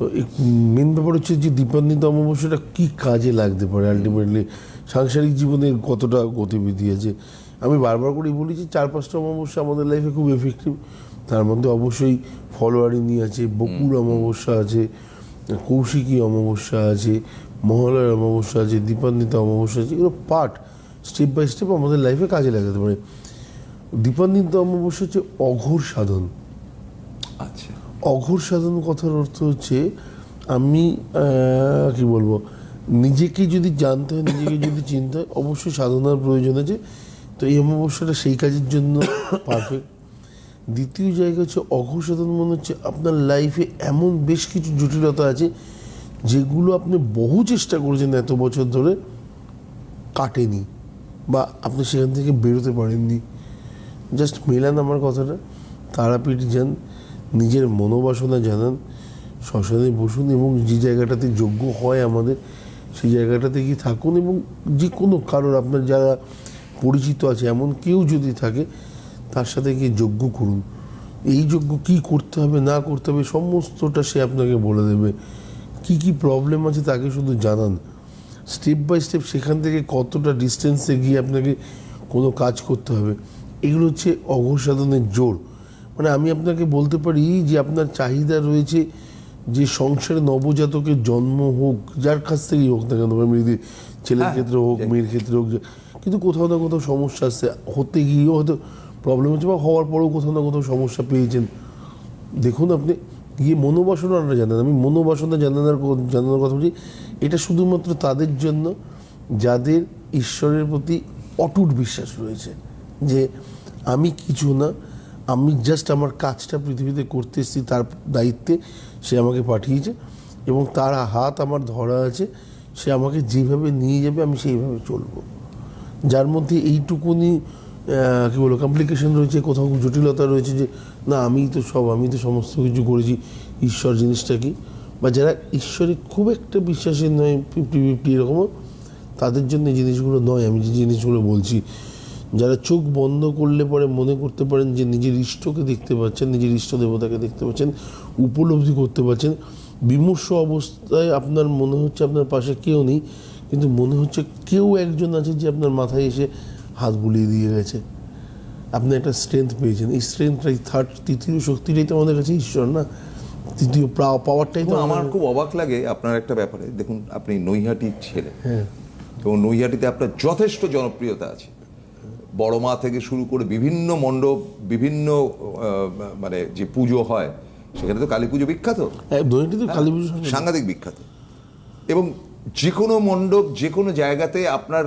তো মেন ব্যাপার হচ্ছে যে দীপান্বিত অমাবস্যাটা কী কাজে লাগতে পারে আলটিমেটলি সাংসারিক জীবনের কতটা গতিবিধি আছে? আমি বারবার করেই বলি যে চার পাঁচটা অমাবস্যা আমাদের লাইফে খুব এফেক্টিভ তার মধ্যে অবশ্যই ফলোয়ারিনি আছে বকুর অমাবস্যা আছে কৌশিকী অমাবস্যা আছে মহালয়ার অমাবস্যা আছে দীপান্বিত অমাবস্যা আছে এগুলো পার্ট স্টেপ বাই স্টেপ আমাদের লাইফে কাজে লাগাতে পারে। দীপান্বিত অমাবস্যা হচ্ছে অঘোর সাধন। আচ্ছা। অঘোর সাধন কথার অর্থ হচ্ছে আমি কি বলব নিজেকে যদি জানতে হয় নিজেকে যদি চিনতে হয় অবশ্যই সাধনার প্রয়োজন আছে। তো এই অমাবস্যাটা সেই কাজের জন্য পারফেক্ট দ্বিতীয় জায়গা হচ্ছে অঘোর সাধন মনে হচ্ছে আপনার লাইফে এমন বেশ কিছু জটিলতা আছে যেগুলো আপনি বহু চেষ্টা করেছেন এত বছর ধরে কাটেনি বা আপনি সেখান থেকে বেরোতে পারেননি। জাস্ট মেলান আমার কথাটা তারাপীঠ যান। নিজের মনোবাসনা জানান শ্মশানে বসুন এবং যে জায়গাটাতে যোগ্য হয় আমাদের, সেই জায়গাটাতে গিয়ে থাকুন এবং যে কোনো কারোর, আপনার যারা পরিচিত আছে, এমন কেউ যদি থাকে, তার সাথে গিয়ে যজ্ঞ করুন। এই যজ্ঞ কি করতে হবে, না করতে হবে, সমস্তটা সে আপনাকে বলে দেবে। কি কি প্রবলেম আছে তাকে শুধু জানান। স্টেপ বাই স্টেপ সেখান থেকে কতটা ডিস্টেন্সে গিয়ে আপনাকে কোনো কাজ করতে হবে। এগুলো হচ্ছে অঘোর সাধনের জোর। মানে আমি আপনাকে বলতে পারি যে আপনার চাহিদা রয়েছে যে সংসারে নবজাতকের জন্ম হোক যার কাছ থেকেই হোক না কেন মেয়েদের ছেলের হ্যাঁ, ক্ষেত্রে হোক মেয়ের ক্ষেত্রে হোক কিন্তু কোথাও না কোথাও সমস্যা আসছে হতে গিয়েও হয়তো প্রবলেম হচ্ছে বা হওয়ার পরেও কোথাও না কোথাও সমস্যা পেয়েছেন। দেখুন আপনি গিয়ে মনোবাসনাটা জানান। আমি মনোবাসনা জানানোর জানানোর কথা বলছি। এটা শুধুমাত্র তাদের জন্য যাদের ঈশ্বরের প্রতি অটুট বিশ্বাস রয়েছে যে আমি কিছু না আমি জাস্ট আমার কাজটা পৃথিবীতে করতে এসেছি, তার দায়িত্বে সে আমাকে পাঠিয়েছে এবং তার হাত আমার ধরা আছে, সে আমাকে যেভাবে নিয়ে যাবে আমি সেইভাবে চলবো। যার মধ্যে এইটুকুনি কি বলব কমপ্লিকেশন রয়েছে, কোথাও জটিলতা রয়েছে যে, না আমি তো সব আমি তো সমস্ত কিছু করেছি, ঈশ্বর জিনিসটা কি? বা যারা ঈশ্বরে খুব একটা বিশ্বাসী নয় ফিফটি ফিফটি এরকমও, তাদের জন্য জিনিসগুলো নয়, আমি যে জিনিসগুলো বলছি যারা চোখ বন্ধ করলে পরে মনে করতে পারেন যে নিজের ইষ্টকে দেখতে পাচ্ছেন নিজের ইষ্ট দেবতাকে দেখতে পাচ্ছেন উপলব্ধি করতে পারছেন বিমর্ষ অবস্থায় আপনার মনে হচ্ছে আপনার পাশে কেউ নেই কিন্তু মনে হচ্ছে কেউ একজন আছে যে আপনার মাথায় এসে হাত বুলিয়ে দিয়ে গেছে। আপনি একটা স্ট্রেংথ পেয়েছেন। এই স্ট্রেংথটাই থার্ড তৃতীয় শক্তিটাই তো আমাদের কাছে ঈশ্বর না? তৃতীয় পাওয়ারটাই তো আমার আমার খুব অবাক লাগে আপনার একটা ব্যাপারে। দেখুন আপনি নৈহাটির ছেলে। হ্যাঁ। এবং নৈহাটিতে আপনার যথেষ্ট জনপ্রিয়তা আছে। বড় মা থেকে শুরু করে বিভিন্ন মণ্ডপ বিভিন্ন মানে যে পুজো হয় সেখানে তো কালী পুজো বিখ্যাত। ধরেটি তো সাংঘাতিক বিখ্যাত। এবং যে কোনো মণ্ডপ যে কোনো জায়গাতে আপনার